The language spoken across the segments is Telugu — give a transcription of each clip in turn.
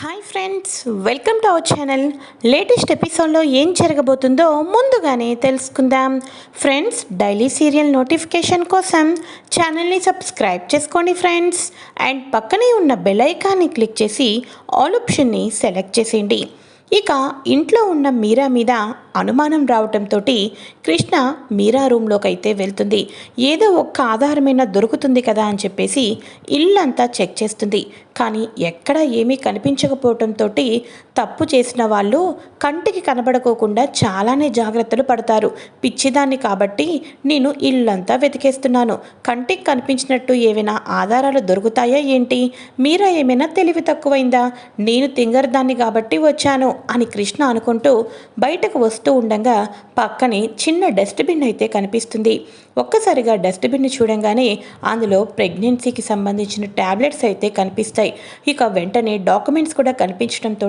Hi friends welcome to our channel latest ఎపిసోడ్లో ఏం జరగబోతుందో ముందుగానే తెలుసుకుందాం. ఫ్రెండ్స్ డైలీ సీరియల్ నోటిఫికేషన్ కోసం ఛానల్ని సబ్స్క్రైబ్ చేసుకోండి ఫ్రెండ్స్ అండ్ పక్కనే ఉన్న బెల్ ఐకాన్ని క్లిక్ చేసి ఆల్ ఆప్షన్ని సెలెక్ట్ చేసేయండి. ఇక ఇంట్లో ఉన్న మీరా మీద అనుమానం రావటంతో కృష్ణ మీరా రూమ్లోకి అయితే వెళ్తుంది. ఏదో ఒక్క ఆధారమైన దొరుకుతుంది కదా అని చెప్పేసి ఇల్లంతా చెక్ చేస్తుంది. కానీ ఎక్కడ ఏమీ కనిపించకపోవటంతో తప్పు చేసిన వాళ్ళు కంటికి కనబడుకోకుండా చాలానే జాగ్రత్తలు పడతారు. పిచ్చిదాన్ని కాబట్టి నేను ఇల్లంతా వెతికేస్తున్నాను. కంటికి కనిపించినట్టు ఏవైనా ఆధారాలు దొరుకుతాయా ఏంటి? మీరా ఏమైనా తెలివి తక్కువైందా? నేను తింగరదాన్ని కాబట్టి వచ్చాను అని కృష్ణ అనుకుంటూ బయటకు వస్తూ ఉండగా పక్కనే చిన్న డస్ట్బిన్ అయితే కనిపిస్తుంది. ఒక్కసారిగా డస్ట్బిన్ని చూడంగానే అందులో ప్రెగ్నెన్సీకి సంబంధించిన ట్యాబ్లెట్స్ అయితే కనిపిస్తాయి. ఇక వెంటనే డాక్యుమెంట్స్ కూడా కనిపించడంతో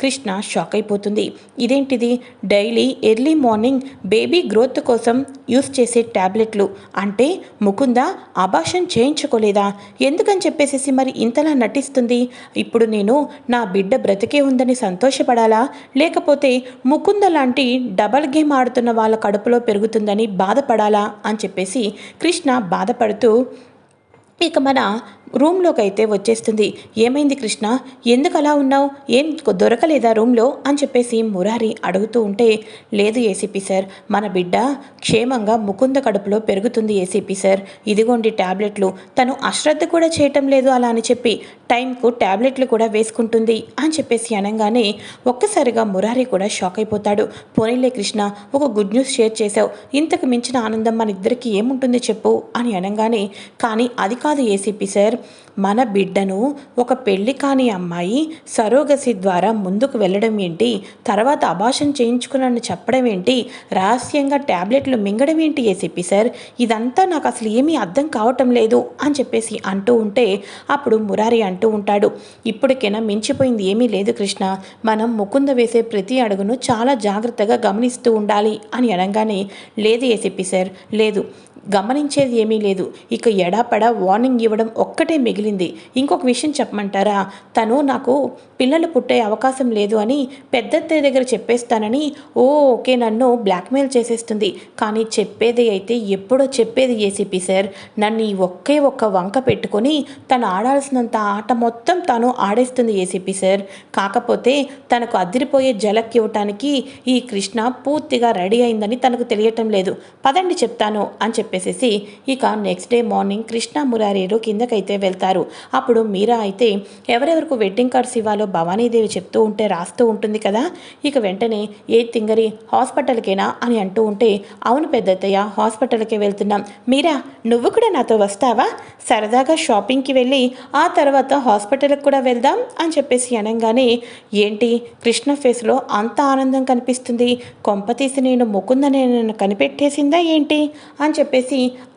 కృష్ణ షాక్ అయిపోతుంది. ఇదేంటిది? Daily early morning baby growth కోసం యూస్ చేసే ట్యాబ్లెట్లు అంటే ముకుంద అభాషం చేయించుకోలేదా? ఎందుకని చెప్పేసేసి మరి ఇంతలా నటిస్తుంది? ఇప్పుడు నేను నా బిడ్డ బ్రతికే ఉందని సంతోషపడాలా? లేకపోతే ముకుంద లాంటి డబల్ గేమ్ ఆడుతున్న వాళ్ళ కడుపులో పెరుగుతుందని బాధపడాలా? అని చెప్పేసి కృష్ణ బాధపడుతూ ఇక మన రూమ్లోకి అయితే వచ్చేస్తుంది. ఏమైంది కృష్ణ? ఎందుకు అలా ఉన్నావు? ఏం దొరకలేదా రూమ్లో? అని చెప్పేసి మురారి అడుగుతూ ఉంటే లేదు ఏసీపీ సార్ మన బిడ్డ క్షేమంగా ముకుంద కడుపులో పెరుగుతుంది ఏసీపీ సార్. ఇదిగోండి ట్యాబ్లెట్లు తను అశ్రద్ధ కూడా చేయటం లేదు అలా అని చెప్పి టైంకు ట్యాబ్లెట్లు కూడా వేసుకుంటుంది అని చెప్పేసి అనగానే ఒక్కసారిగా మురారి కూడా షాక్ అయిపోతాడు. పోనీలే కృష్ణ ఒక గుడ్ న్యూస్ షేర్ చేశావు. ఇంతకు మించిన ఆనందం మన ఇద్దరికి ఏముంటుంది చెప్పు అని అనగానే కానీ అది కాదు ఏసీపీ సార్. మన బిడ్డను ఒక పెళ్ళి కాని అమ్మాయి సరోగసి ద్వారా ముందుకు వెళ్ళడం ఏంటి? తర్వాత అభాషణ చేయించుకున్నాను చెప్పడం ఏంటి? రహస్యంగా ట్యాబ్లెట్లు మింగడం ఏంటి ఏసీపీ సార్? ఇదంతా నాకు అసలు ఏమీ అర్థం కావటం లేదు అని చెప్పేసి అంటూ ఉంటే అప్పుడు మురారి అంటూ ఉంటాడు. ఇప్పటికైనా మించిపోయింది ఏమీ లేదు కృష్ణ. మనం ముకుంద వేసే ప్రతి అడుగును చాలా జాగ్రత్తగా గమనిస్తూ ఉండాలి అని అనగానే లేదు ఏసీపీ సార్ లేదు. గమనించేది ఏమీ లేదు. ఇక ఎడాపడా వార్నింగ్ ఇవ్వడం ఒక్కటే మిగిలింది. ఇంకొక విషయం చెప్పమంటారా? తను నాకు పిల్లలు పుట్టే అవకాశం లేదు అని పెద్దత్తయ్య దగ్గర చెప్పేస్తానని ఓ ఓకే నన్ను బ్లాక్మెయిల్ చేసేస్తుంది. కానీ చెప్పేది అయితే ఎప్పుడో చెప్పేది ఏసీపీ సార్. నన్ను ఈ ఒకే ఒక్క వంక పెట్టుకొని తను ఆడాల్సినంత ఆట మొత్తం తను ఆడేస్తుంది ఏసీపీ సార్. కాకపోతే తనకు అదిరిపోయే జలక్ ఇవ్వటానికి ఈ కృష్ణ పూర్తిగా రెడీ అయిందని తనకు తెలియటం లేదు. పదండి చెప్తాను అని చెప్పేసేసి ఇక నెక్స్ట్ డే మార్నింగ్ కృష్ణ మురారీలు కిందకైతే వెళ్తారు. అప్పుడు మీరా అయితే ఎవరెవరికి వెడ్డింగ్ కార్డ్స్ ఇవ్వాలో భవానీదేవి చెప్తూ ఉంటే రాస్తూ ఉంటుంది కదా? ఇక వెంటనే ఏ తింగరి హాస్పిటల్కేనా? అని అంటూ ఉంటే అవును పెద్దత్తయ్య హాస్పిటల్కే వెళ్తున్నాం. మీరా నువ్వు కూడా నాతో వస్తావా? సరదాగా షాపింగ్కి వెళ్ళి ఆ తర్వాత హాస్పిటల్కి కూడా వెళ్దాం అని చెప్పేసి అనగానే ఏంటి? కృష్ణ ఫేస్లో అంత ఆనందం కనిపిస్తుంది. కొంప తీసి నేను ముకుందని నన్ను కనిపెట్టేసిందా ఏంటి? అని చెప్పేసి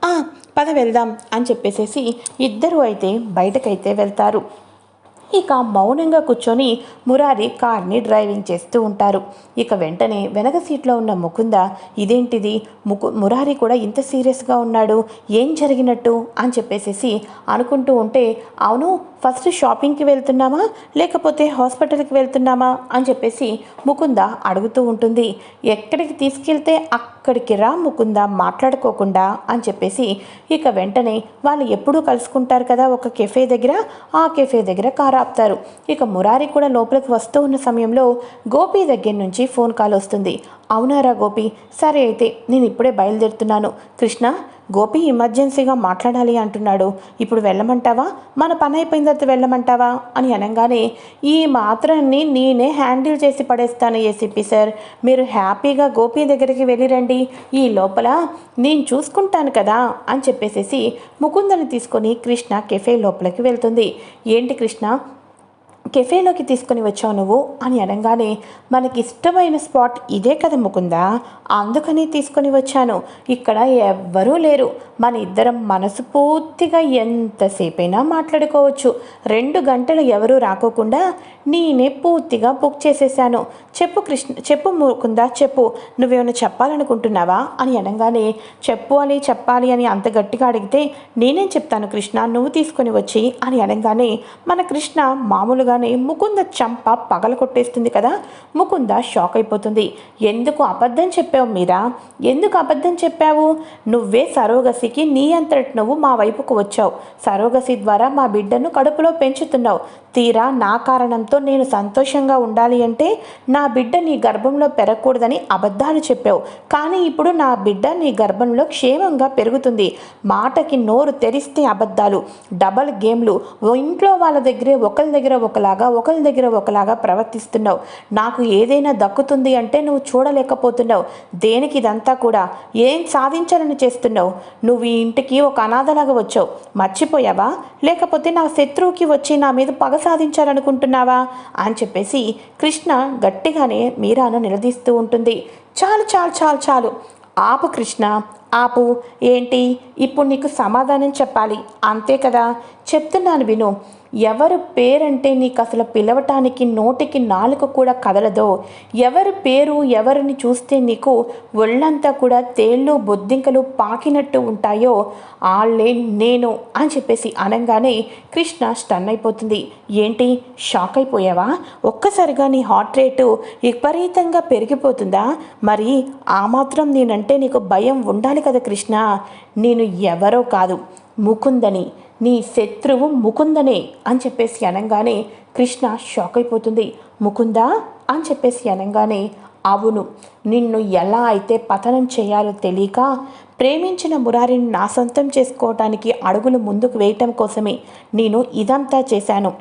"ఆ, పద వెళ్దాం అని చెప్పేసేసి ఇద్దరు అయితే బయటకైతే వెళ్తారు. ఇక మౌనంగా కూర్చొని మురారి కార్ని డ్రైవింగ్ చేస్తూ ఉంటారు. ఇక వెంటనే వెనక సీట్లో ఉన్న ముకుంద ఇదేంటిది? ముకు మురారి కూడా ఇంత సీరియస్గా ఉన్నాడు. ఏం జరిగినట్టు? అని చెప్పేసేసి అనుకుంటూ ఉంటే అవును ఫస్ట్ షాపింగ్కి వెళ్తున్నామా? లేకపోతే హాస్పిటల్కి వెళ్తున్నామా? అని చెప్పేసి ముకుంద అడుగుతూ ఉంటుంది. ఎక్కడికి తీసుకెళ్తే అక్కడికి రా ముకుంద మాట్లాడుకోకుండా అని చెప్పేసి ఇక వెంటనే వాళ్ళు ఎప్పుడూ కలుసుకుంటారు కదా ఒక కెఫే దగ్గర. ఆ కెఫే దగ్గర కారు ఆపుతారు ఇక మురారి కూడా లోపలికి వస్తూ ఉన్న సమయంలో గోపి దగ్గర నుంచి ఫోన్ కాల్ వస్తుంది. అవునారా గోపి? సరే అయితే నేను ఇప్పుడే బయలుదేరుతున్నాను. కృష్ణ గోపి ఎమర్జెన్సీగా మాట్లాడాలి అంటున్నాడు. ఇప్పుడు వెళ్ళమంటావా? మన పని అయిపోయిన తర్వాత వెళ్ళమంటావా? అని అనగానే ఈ మాత్రాన్ని నేనే హ్యాండిల్ చేసి పడేస్తాను ఏసీపీ సార్. మీరు హ్యాపీగా గోపి దగ్గరికి వెళ్ళిరండి. ఈ లోపల నేను చూసుకుంటాను కదా అని చెప్పేసేసి ముకుందని తీసుకొని కృష్ణ కెఫే లోపలికి వెళ్తుంది. ఏంటి కృష్ణ? కెఫేలోకి తీసుకొని వచ్చావు నువ్వు అని అనగానే మనకి ఇష్టమైన స్పాట్ ఇదే కదా ముకుందా? అందుకని తీసుకొని వచ్చాను. ఇక్కడ ఎవ్వరూ లేరు. మన ఇద్దరం మనసు పూర్తిగా ఎంతసేపైనా మాట్లాడుకోవచ్చు. రెండు గంటలు ఎవరూ రాకోకుండా నేనే పూర్తిగా బుక్ చేసేసాను చెప్పు కృష్ణ చెప్పు ముకుందా చెప్పు. నువ్వేమైనా చెప్పాలనుకుంటున్నావా? అని అనగానే చెప్పు అని చెప్పాలి అని అంత గట్టిగా అడిగితే నేనేం చెప్తాను కృష్ణ? నువ్వు తీసుకొని వచ్చి అని అనగానే మన కృష్ణ మామూలుగా అనగానే ముకుంద చంప పగల కొట్టేస్తుంది కదా. ముకుంద షాక్ అయిపోతుంది. ఎందుకు అబద్ధం చెప్పావు మీరా? ఎందుకు అబద్ధం చెప్పావు? నువ్వే సరోగసికి నీ అంతటి నువ్వు మా వైపుకు వచ్చావు. సరోగసి ద్వారా మా బిడ్డను కడుపులో పెంచుతున్నావు. తీరా నా కారణంతో నేను సంతోషంగా ఉండాలి అంటే నా బిడ్డ నీ గర్భంలో పెరగకూడదని అబద్ధాలు చెప్పావు. కానీ ఇప్పుడు నా బిడ్డ నీ గర్భంలో క్షేమంగా పెరుగుతుంది. మాటకి నోరు తెరిస్తే అబద్ధాలు డబల్ గేమ్లు. ఇంట్లో వాళ్ళ దగ్గరే ఒకరి దగ్గర ఒకలాగా ఒకరి దగ్గర ఒకలాగా ప్రవర్తిస్తున్నావు. నాకు ఏదైనా దక్కుతుంది అంటే నువ్వు చూడలేకపోతున్నావు. దేనికి ఇదంతా కూడా? ఏం సాధించాలని చేస్తున్నావు? నువ్వు ఈ ఇంటికి ఒక అనాథలాగా వచ్చావు. మర్చిపోయావా? లేకపోతే నా శత్రువుకి వచ్చి నా మీద పగ సాధించాలనుకుంటున్నావా? అని చెప్పేసి కృష్ణ గట్టిగానే మీరాను నిలదీస్తూ ఉంటుంది. చాలు చాలు చాలు చాలు. ఆపు కృష్ణ ఆపు. ఏంటి? ఇప్పుడు నీకు సమాధానం చెప్పాలి. అంతే కదా? చెప్తున్నాను విను. ఎవరు పేరంటే నీకు అసలు పిలవటానికి నోటికి నాలుక కూడా కదలదో ఎవరి పేరు ఎవరిని చూస్తే నీకు ఒళ్ళంతా కూడా తేళ్ళు బొద్దింకలు పాకినట్టు ఉంటాయో వాళ్ళే నేను అని చెప్పేసి అనగానే కృష్ణ స్టన్ అయిపోతుంది. ఏంటి? షాక్ అయిపోయావా? ఒక్కసారిగా నీ హార్ట్ రేటు విపరీతంగా పెరిగిపోతుందా? మరి ఆ మాత్రం నేనంటే నీకు భయం ఉండాలి కదా కృష్ణ. నేను ఎవరో కాదు ముకుందని. నీ శత్రువు ముకుందనే అని చెప్పేసి అనగానే కృష్ణ షాక్ అయిపోతుంది. ముకుందా అని చెప్పేసి అనగానే అవును నిన్ను ఎలా అయితే పతనం చేయాలో తెలియక ప్రేమించిన మురారిని నా సొంతం చేసుకోవటానికి అడుగులు ముందుకు వేయటం కోసమే నేను ఇదంతా చేశాను.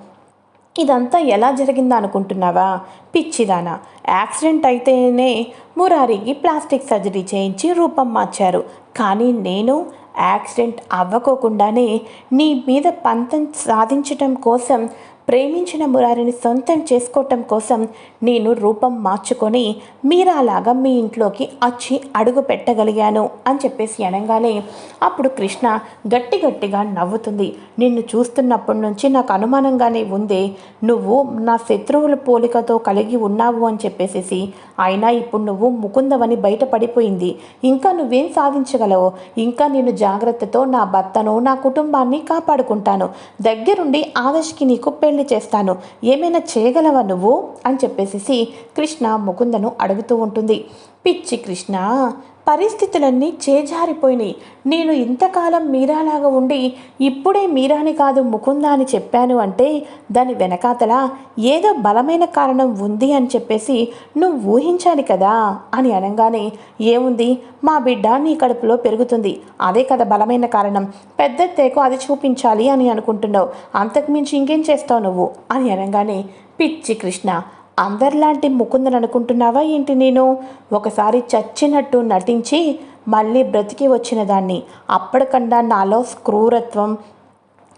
ఇదంతా ఎలా జరిగిందా అనుకుంటున్నావా? పిచ్చిదానా యాక్సిడెంట్ అయితేనే మురారికి ప్లాస్టిక్ సర్జరీ చేయించి రూపం మార్చారు. కానీ నేను యాక్సిడెంట్ అవ్వకోకుండానే నీ మీద పంతం సాధించటం కోసం ప్రేమించిన మురారిని సొంతం చేసుకోవటం కోసం నేను రూపం మార్చుకొని మీరాలాగా మీ ఇంట్లోకి వచ్చి అడుగు పెట్టగలిగాను అని చెప్పేసి అనగానే అప్పుడు కృష్ణ గట్టి గట్టిగా నవ్వుతుంది. నిన్ను చూస్తున్నప్పటి నుంచి నాకు అనుమానంగానే ఉంది. నువ్వు నా శత్రువుల పోలికతో కలిగి ఉన్నావు అని చెప్పేసేసి అయినా ఇప్పుడు నువ్వు ముకుందవని బయటపడిపోయింది. ఇంకా నువ్వేం సాధించగలవు? ఇంకా నేను జాగ్రత్తతో నా భర్తను నా కుటుంబాన్ని కాపాడుకుంటాను. దగ్గరుండి ఆదర్శ్కి నీకు పెళ్ళి చేస్తాను. ఏమైనా చేయగలవా నువ్వు? అని చెప్పేసి కృష్ణ ముకుందను అడుగుతూ ఉంటుంది. పిచ్చి కృష్ణ పరిస్థితులన్నీ చేజారిపోయినాయి. నేను ఇంతకాలం మీరాలాగా ఉండి ఇప్పుడే మీరాని కాదు ముకుందా అని చెప్పాను అంటే దాని వెనకాతల ఏదో బలమైన కారణం ఉంది అని చెప్పేసి నువ్వు ఊహించాలి కదా అని అనగానే ఏముంది? మా బిడ్డ నీ కడుపులో పెరుగుతుంది. అదే కదా బలమైన కారణం. పెద్ద తేకు అది చూపించాలి అని అనుకుంటున్నావు. అంతకుమించి ఇంకేం చేస్తావు నువ్వు? అని అనగానే పిచ్చి కృష్ణ అందరిలాంటి ముకుందని అనుకుంటున్నావా ఏంటి నేను? ఒకసారి చచ్చినట్టు నటించి మళ్ళీ బ్రతికి వచ్చిన దాన్ని. అప్పటికన్నా నాలో క్రూరత్వం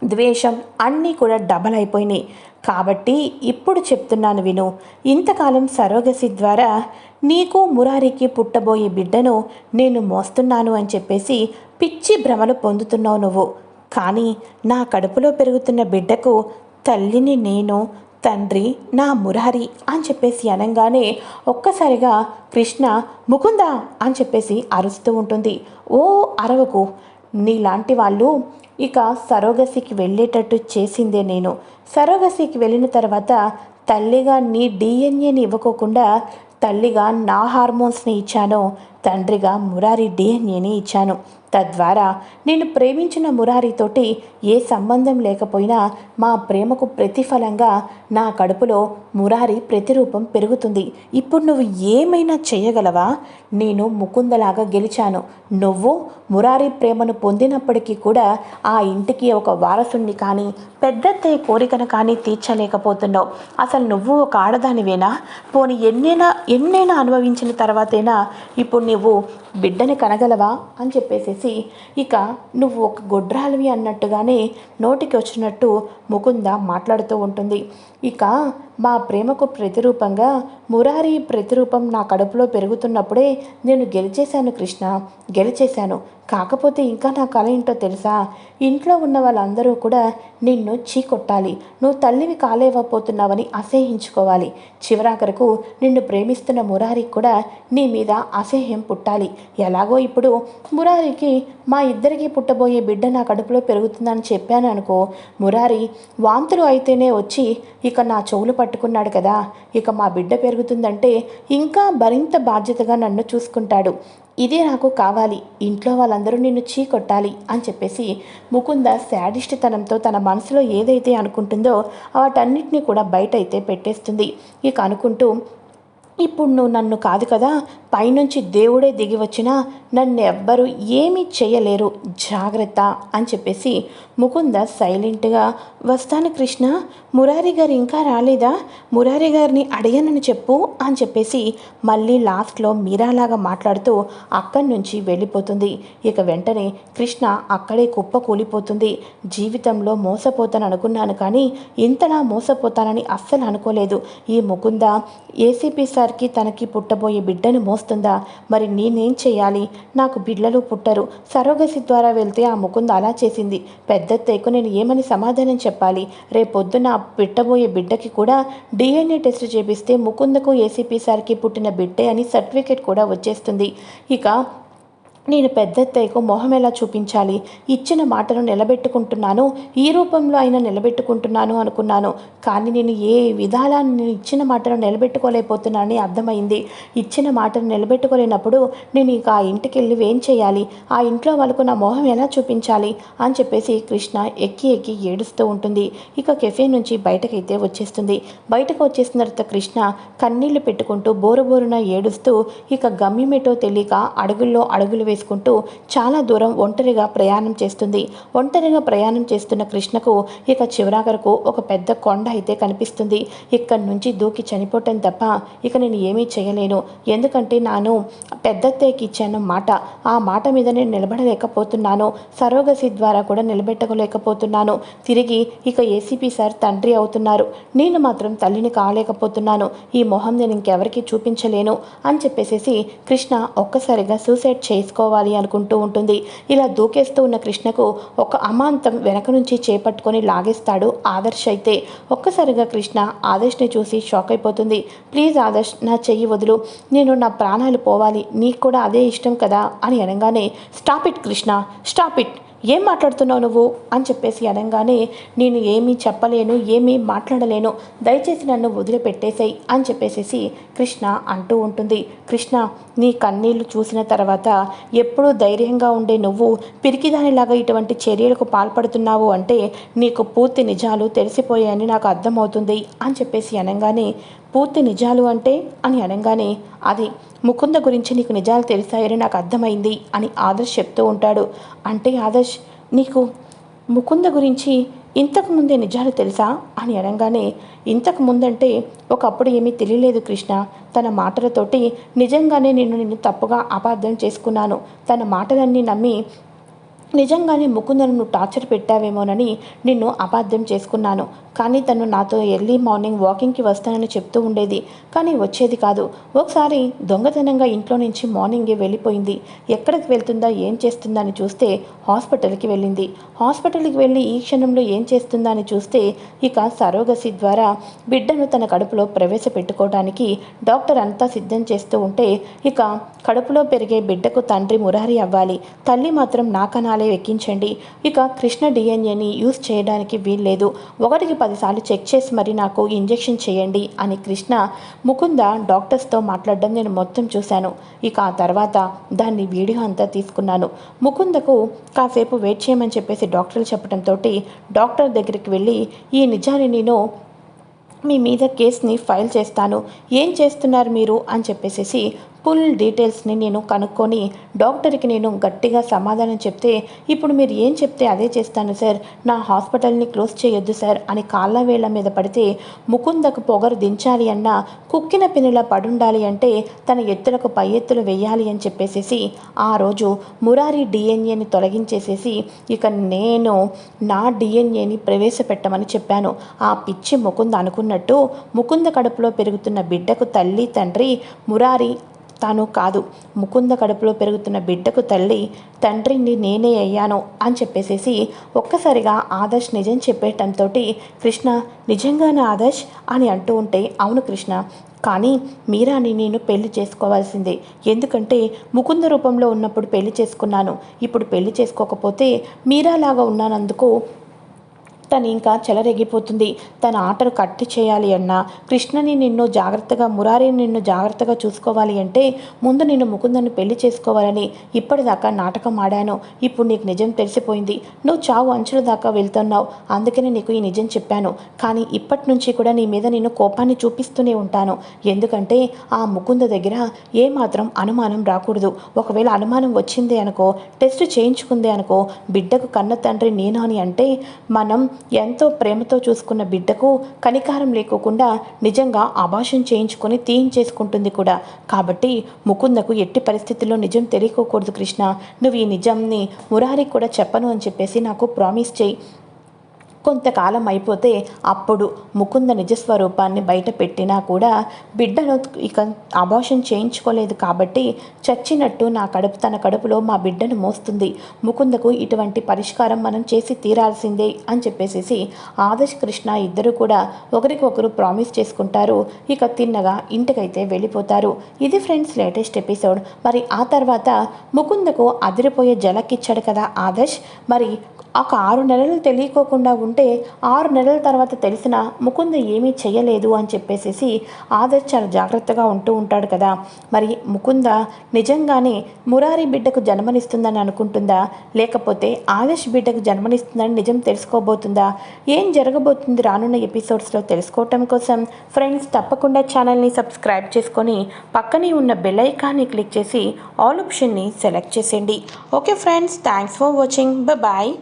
ద్వేషం అన్నీ కూడా డబల్ అయిపోయినాయి. కాబట్టి ఇప్పుడు చెప్తున్నాను విను. ఇంతకాలం సరోగసి ద్వారా నీకు మురారికి పుట్టబోయే బిడ్డను నేను మోస్తున్నాను అని చెప్పేసి పిచ్చి భ్రమలు పొందుతున్నావు నువ్వు. కానీ నా కడుపులో పెరుగుతున్న బిడ్డకు తల్లిని నేను తండ్రి నా మురారి అని చెప్పేసి అనగానే ఒక్కసారిగా కృష్ణ ముకుంద అని చెప్పేసి అరుస్తూ ఉంటుంది. ఓ అరవకు నీలాంటి వాళ్ళు ఇక సరోగసికి వెళ్ళేటట్టు చేసిందే నేను. సరోగసికి వెళ్ళిన తర్వాత తల్లిగా నీ డిఎన్ఏని ఇవ్వకోకుండా తల్లిగా నా హార్మోన్స్ని ఇచ్చాను. తండ్రిగా మురారి డిఎన్ఏని ఇచ్చాను. తద్వారా నేను ప్రేమించిన మురారితోటి ఏ సంబంధం లేకపోయినా మా ప్రేమకు ప్రతిఫలంగా నా కడుపులో మురారి ప్రతిరూపం పెరుగుతుంది. ఇప్పుడు నువ్వు ఏమైనా చేయగలవా? నేను ముకుందలాగా గెలిచాను. నువ్వు మురారి ప్రేమను పొందినప్పటికీ కూడా ఆ ఇంటికి ఒక వారసుణ్ణి కానీ పెద్దత్తయ్య కోరికను కానీ తీర్చలేకపోతున్నావు. అసలు నువ్వు ఒక ఆడదానివేనా? పోని ఎన్నైనా ఎన్నైనా అనుభవించిన తర్వాతైనా ఇప్పుడు నువ్వు బిడ్డని కనగలవా అని చెప్పేసేసి ఇక నువ్వు ఒక గొడ్రాలివి అన్నట్టుగానే నోటికి వచ్చినట్టు ముకుంద మాట్లాడుతూ ఉంటుంది. ఇక మా ప్రేమకు ప్రతిరూపంగా మురారి ప్రతిరూపం నా కడుపులో పెరుగుతున్నప్పుడే నేను గెలిచేశాను కృష్ణ. గెలిచేశాను. కాకపోతే ఇంకా నా కళ ఏంటో తెలుసా? ఇంట్లో ఉన్న వాళ్ళందరూ కూడా నిన్ను చీకొట్టాలి నువ్వు తల్లివి కాలేవపోతున్నావని అసహ్యించుకోవాలి. చివరాఖరకు నిన్ను ప్రేమిస్తున్న మురారికి కూడా నీ మీద అసహ్యం పుట్టాలి. ఎలాగో ఇప్పుడు మురారికి మా ఇద్దరికి పుట్టబోయే బిడ్డ నా కడుపులో పెరుగుతుందని చెప్పాను అనుకో. మురారి వాంతులు అయితేనే వచ్చి ఇక నా చెవులు పట్టుకున్నాడు కదా. ఇక మా బిడ్డ పెరుగుతుందంటే ఇంకా మరింత బాధ్యతగా నన్ను చూసుకుంటాడు. ఇదే నాకు కావాలి. ఇంట్లో వాళ్ళందరూ నిన్ను చీకొట్టాలి అని చెప్పేసి ముకుంద శాడిస్ట్తనంతో తన మనసులో ఏదైతే అనుకుంటుందో వాటన్నిటిని కూడా బయట అయితే పెట్టేస్తుంది. ఇక అనుకుంటూ ఇప్పుడు నువ్వు నన్ను కాదు కదా పైనుంచి దేవుడే దిగి వచ్చినా నన్ను ఎవ్వరు ఏమీ చేయలేరు. జాగ్రత్త అని చెప్పేసి ముకుంద సైలెంట్గా వస్తాను కృష్ణ మురారి గారు ఇంకా రాలేదా? మురారి గారిని అడిగానని చెప్పు అని చెప్పేసి మళ్ళీ లాస్ట్లో మీరాలాగా మాట్లాడుతూ అక్కడి నుంచి వెళ్ళిపోతుంది. ఇక వెంటనే కృష్ణ అక్కడే కుప్ప కూలిపోతుంది. జీవితంలో మోసపోతాను అనుకున్నాను కానీ ఇంతలా మోసపోతానని అస్సలు అనుకోలేదు. ఈ ముకుంద ఏసీపీ సార్ సార్కి తనకి పుట్టబోయే బిడ్డను మోస్తుందా? మరి నేనేం చేయాలి? నాకు బిడ్డలు పుట్టరు. సరోగసి ద్వారా వెళ్తే ఆ ముకుంద అలా చేసింది. పెద్ద తేకు నేను ఏమని సమాధానం చెప్పాలి? రేపొద్దున పుట్టబోయే బిడ్డకి కూడా డిఎన్ఏ టెస్ట్ చేపిస్తే ముకుందకు ఏసీపీ సార్కి పుట్టిన బిడ్డే అని సర్టిఫికేట్ కూడా వచ్చేస్తుంది. ఇక నేను పెద్దత్తయ్యకు మొహం ఎలా చూపించాలి? ఇచ్చిన మాటను నిలబెట్టుకుంటున్నాను ఈ రూపంలో అయినా నిలబెట్టుకుంటున్నాను అనుకున్నాను. కానీ నేను ఏ విధాలా నేను ఇచ్చిన మాటను నిలబెట్టుకోలేకపోతున్నానని అర్థమైంది. ఇచ్చిన మాటను నిలబెట్టుకోలేనప్పుడు నేను ఇక ఆ ఇంటికి వెళ్ళి ఏం చేయాలి? ఆ ఇంట్లో వాళ్ళకు నా మొహం ఎలా చూపించాలి? అని చెప్పేసి కృష్ణ ఎక్కి ఎక్కి ఏడుస్తూ ఉంటుంది. ఇక కెఫే నుంచి బయటకైతే వచ్చేస్తుంది. బయటకు వచ్చేసిన తర్వాత కృష్ణ కన్నీళ్ళు పెట్టుకుంటూ బోరు బోరున ఏడుస్తూ ఇక గమ్యమేటో తెలియక అడుగుల్లో అడుగులు వేసి చేసుకుంటూ చాలా దూరం ఒంటరిగా ప్రయాణం చేస్తుంది. ఒంటరిగా ప్రయాణం చేస్తున్న కృష్ణకు ఇక చివరాగరకు ఒక పెద్ద కొండ అయితే కనిపిస్తుంది. ఇక్కడి నుంచి దూకి చనిపోవటం తప్ప ఇక నేను ఏమీ చేయలేను. ఎందుకంటే నాను పెద్దత్తయ్యకి ఇచ్చాను మాట. ఆ మాట మీద నేను నిలబడలేకపోతున్నాను. సరోగసి ద్వారా కూడా నిలబెట్టలేకపోతున్నాను. తిరిగి ఇక ఏసీపీ సార్ తండ్రి అవుతున్నారు. నేను మాత్రం తల్లిని కాలేకపోతున్నాను. ఈ మొహం నేను ఇంకెవరికి చూపించలేను అని చెప్పేసేసి కృష్ణ ఒక్కసారిగా సూసైడ్ చేసుకో చేసుకోవాలి అనుకుంటూ ఉంటుంది. ఇలా దూకేస్తూ ఉన్న కృష్ణకు ఒక అమాంతం వెనక నుంచి చేపట్టుకొని లాగేస్తాడు ఆదర్శ్ అయితే. ఒక్కసారిగా కృష్ణ ఆదర్శ్ని చూసి షాక్ అయిపోతుంది. ప్లీజ్ ఆదర్శ్ నా చెయ్యి వదులు. నేను నా ప్రాణాలు పోవాలి. నీకు కూడా అదే ఇష్టం కదా? అని అనగానే stop it Krishna stop it. ఏం మాట్లాడుతున్నావు నువ్వు? అని చెప్పేసి అనగానే నేను ఏమీ చెప్పలేను ఏమీ మాట్లాడలేను. దయచేసి నన్ను వదిలిపెట్టేసాయి అని చెప్పేసేసి కృష్ణ అంటూ ఉంటుంది. కృష్ణ నీ కన్నీళ్ళు చూసిన తర్వాత ఎప్పుడూ ధైర్యంగా ఉండే నువ్వు పిరికిదానిలాగా ఇటువంటి చర్యలకు పాల్పడుతున్నావు అంటే నీకు పూర్తి నిజాలు తెలిసిపోయాయని నాకు అర్థమవుతుంది అని చెప్పేసి అనగానే పూర్తి నిజాలు అంటే? అని అనగానే అది ముకుంద గురించి నీకు నిజాలు తెలిసాయని నాకు అర్థమైంది అని ఆదర్శ్ చెప్తూ ఉంటాడు. అంటే ఆదర్శ్ నీకు ముకుంద గురించి ఇంతకు ముందే నిజాలు తెలుసా? అని అనగానే ఇంతకు ముందంటే ఒకప్పుడు ఏమీ తెలియలేదు కృష్ణ. తన మాటలతోటి నిజంగానే నేను నిన్ను తప్పుగా అపార్థం చేసుకున్నాను. తన మాటలన్నీ నమ్మి నిజంగానే ముకుందను నువ్వు టార్చర్ పెట్టావేమోనని నిన్ను అపార్థం చేసుకున్నాను. కానీ తను నాతో ఎర్లీ మార్నింగ్ వాకింగ్కి వస్తానని చెప్తూ ఉండేది. కానీ వచ్చేది కాదు. ఒకసారి దొంగతనంగా ఇంట్లో నుంచి మార్నింగే వెళ్ళిపోయింది. ఎక్కడికి వెళ్తుందా ఏం చేస్తుందా అని చూస్తే హాస్పిటల్కి వెళ్ళింది. హాస్పిటల్కి వెళ్ళి ఈ క్షణంలో ఏం చేస్తుందా అని చూస్తే ఇక సరోగసి ద్వారా బిడ్డను తన కడుపులో ప్రవేశపెట్టుకోవడానికి డాక్టర్ అంతా సిద్ధం చేస్తూ ఉంటే ఇక కడుపులో పెరిగే బిడ్డకు తండ్రి మురారి అవ్వాలి. తల్లి మాత్రం నా కణాలే ఎక్కించండి. ఇక కృష్ణ డిఎన్ఏని యూజ్ చేయడానికి వీల్లేదు. ఒకటికి పదిసార్లు చెక్ చేసి మరి నాకు ఇంజెక్షన్ చేయండి అని కృష్ణ ముకుంద డాక్టర్స్తో మాట్లాడడం నేను మొత్తం చూశాను. ఇక ఆ తర్వాత దాన్ని వీడియో అంతా తీసుకున్నాను. ముకుందకు కాసేపు వెయిట్ చేయమని చెప్పేసి డాక్టర్లు చెప్పడంతో డాక్టర్ దగ్గరికి వెళ్ళి ఈ నిజాన్ని నేను మీ మీద కేసుని ఫైల్ చేస్తాను. ఏం చేస్తున్నారు మీరు? అని చెప్పేసి ఫుల్ డీటెయిల్స్ని నేను కనుక్కొని డాక్టర్కి నేను గట్టిగా సమాధానం చెప్తే ఇప్పుడు మీరు ఏం చెప్తే అదే చేస్తాను సార్. నా హాస్పిటల్ని క్లోజ్ చేయొద్దు సార్ అని కాళ్ళ వేళ్ళ మీద పడితే ముకుందకు పొగరు దించాలి అన్నా కుక్కిన పిన్నులా పడుండాలి అంటే తన ఎత్తులకు పై ఎత్తులు వేయాలి అని చెప్పేసేసి ఆ రోజు మురారి డిఎన్ఏని తొలగించేసేసి ఇక నేను నా డిఎన్ఏని ప్రవేశపెట్టమని చెప్పాను. ఆ పిచ్చి ముకుంద అనుకున్నట్టు ముకుంద కడుపులో పెరుగుతున్న బిడ్డకు తల్లి తండ్రి మురారి తాను కాదు. ముకుంద కడుపులో పెరుగుతున్న బిడ్డకు తల్లి తండ్రిని నేనే అయ్యాను అని చెప్పేసేసి ఒక్కసారిగా ఆదర్శ్ నిజం చెప్పేయటంతో కృష్ణ నిజంగానే ఆదర్శ్? అని అంటూ ఉంటే అవును కృష్ణ. కానీ మీరాని నేను పెళ్ళి చేసుకోవాల్సిందే. ఎందుకంటే ముకుంద రూపంలో ఉన్నప్పుడు పెళ్ళి చేసుకున్నాను. ఇప్పుడు పెళ్ళి చేసుకోకపోతే మీరాలాగా ఉన్నానందుకు తను ఇంకా చెలరెగిపోతుంది. తన ఆటను కట్టి చేయాలి అన్నా కృష్ణని నిన్ను జాగ్రత్తగా మురారిని నిన్ను జాగ్రత్తగా చూసుకోవాలి అంటే ముందు నిన్ను ముకుందని పెళ్ళి చేసుకోవాలని ఇప్పటిదాకా నాటకం ఆడాను. ఇప్పుడు నీకు నిజం తెలిసిపోయింది. నువ్వు చావు అంచుల దాకా వెళ్తున్నావు. అందుకనే నీకు ఈ నిజం చెప్పాను. కానీ ఇప్పటి నుంచి కూడా నీ మీద నేను కోపాన్ని చూపిస్తూనే ఉంటాను. ఎందుకంటే ఆ ముకుంద దగ్గర ఏమాత్రం అనుమానం రాకూడదు. ఒకవేళ అనుమానం వచ్చింది అనుకో టెస్ట్ చేయించుకుంది అనుకో బిడ్డకు కన్న తండ్రి నేను అని అంటే మనం ఎంతో ప్రేమతో చూసుకున్న బిడ్డకు కనికారం లేకోకుండా నిజంగా ఆభాషం చేయించుకొని తీయించేసుకుంటుంది కూడా. కాబట్టి ముకుందకు ఎట్టి పరిస్థితుల్లో నిజం తెలియకోకూడదు కృష్ణ. నువ్వు ఈ నిజంని మురారికి కూడా చెప్పను అని చెప్పేసి నాకు ప్రామిస్ చేయి. కొంతకాలం అయిపోతే అప్పుడు ముకుంద నిజస్వరూపాన్ని బయట పెట్టినా కూడా బిడ్డను ఇక అబార్షన్ చేయించుకోలేదు కాబట్టి చచ్చినట్టు నా కడుపు తన కడుపులో మా బిడ్డను మోస్తుంది. ముకుందకు ఇటువంటి పరిష్కారం మనం చేసి తీరాల్సిందే అని చెప్పేసేసి ఆదర్శ్ కృష్ణ ఇద్దరు కూడా ఒకరికొకరు ప్రామిస్ చేసుకుంటారు. ఇక తిన్నగా ఇంటికైతే వెళ్ళిపోతారు. ఇది ఫ్రెండ్స్ లేటెస్ట్ ఎపిసోడ్. మరి ఆ తర్వాత ముకుందకు అదిరిపోయే జలకిచ్చాడు కదా ఆదర్శ్. మరి ఒక ఆరు నెలలు తెలియకోకుండా ఉంటే అంటే ఆరు నెలల తర్వాత తెలిసిన ముకుంద ఏమీ చేయలేదు అని చెప్పేసేసి ఆదర్శ్ చాలా జాగ్రత్తగా ఉంటూ ఉంటాడు కదా. మరి ముకుంద నిజంగానే మురారి బిడ్డకు జన్మనిస్తుందని అనుకుంటుందా? లేకపోతే ఆదర్శ్ బిడ్డకు జన్మనిస్తుందని నిజం తెలుసుకోబోతుందా? ఏం జరగబోతుంది రానున్న ఎపిసోడ్స్లో తెలుసుకోవటం కోసం ఫ్రెండ్స్ తప్పకుండా ఛానల్ని సబ్స్క్రైబ్ చేసుకొని పక్కనే ఉన్న బెల్ ఐకాన్ని క్లిక్ చేసి ఆల్ ఆప్షన్ని సెలెక్ట్ చేసేయండి. Okay friends thanks for watching. Bye.